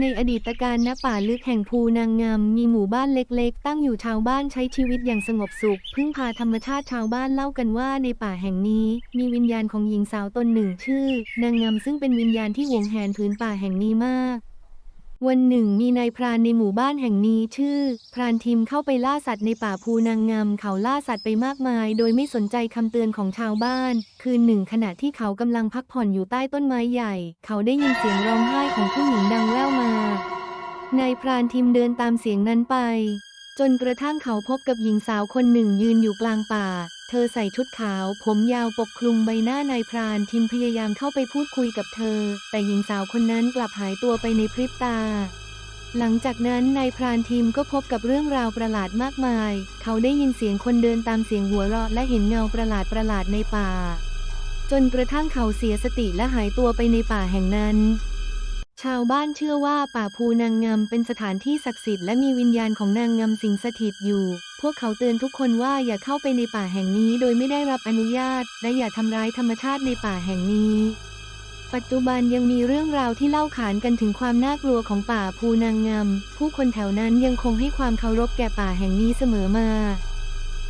ในอดีตการณป่าลึกแห่งภูนางงามมีหมู่บ้านเล็กๆ ตั้งอยู่ชาวบ้านใช้ชีวิตอย่างสงบสุข พึ่งพาธรรมชาติชาวบ้านเล่ากันว่าในป่าแห่งนี้ มีวิญญาณของหญิงสาวตนหนึ่งชื่อ นางงามซึ่งเป็นวิญญาณที่หวงแหนผืนป่าแห่งนี้มาก วันหนึ่งมีนายพรานในหมู่บ้านแห่งนี้ชื่อ พรานทิมเข้าไปล่าสัตว์ในป่าภูนางงามเขาล่าสัตว์ไปมากมาย โดยไม่สนใจคำเตือนของชาวบ้าน คืนหนึ่งขณะที่เขากำลังพักผ่อนอยู่ใต้ต้นไม้ใหญ่ เขาได้ยินเสียงร้องไห้ของผู้หญิงดังแว่วมา นายพรานทิมเดินตามเสียงนั้นไป จนกระทั่งเขาพบกับหญิงสาวคนหนึ่งยืนอยู่กลางป่า เธอใส่ชุดขาว ผมยาวปกคลุมใบหน้านายพรานทิมพยายามเข้าไปพูดคุยกับเธอ แต่หญิงสาวคนนั้นกลับหายตัวไปในพริบตา หลังจากนั้นนายพรานทิมก็พบกับเรื่องราวประหลาดมากมาย เขาได้ยินเสียงคนเดินตามเสียงหัวเราะและเห็นเงาประหลาดประหลาดในป่า จนกระทั่งเขาเสียสติและหายตัวไปในป่าแห่งนั้น ชาวบ้านเชื่อว่าป่าภูนางงามเป็นสถานที่ศักดิ์สิทธิ์และมีวิญญาณของนางงามสิงสถิตอยู่ พวกเขาเตือนทุกคนว่าอย่าเข้าไปในป่าแห่งนี้โดยไม่ได้รับอนุญาต และอย่าทำร้ายธรรมชาติในป่าแห่งนี้ ปัจจุบันยังมีเรื่องราวที่เล่าขานกันถึงความน่ากลัวของป่าภูนางงามผู้คนแถวนั้นยังคงให้ความเคารพแก่ป่าแห่งนี้เสมอมา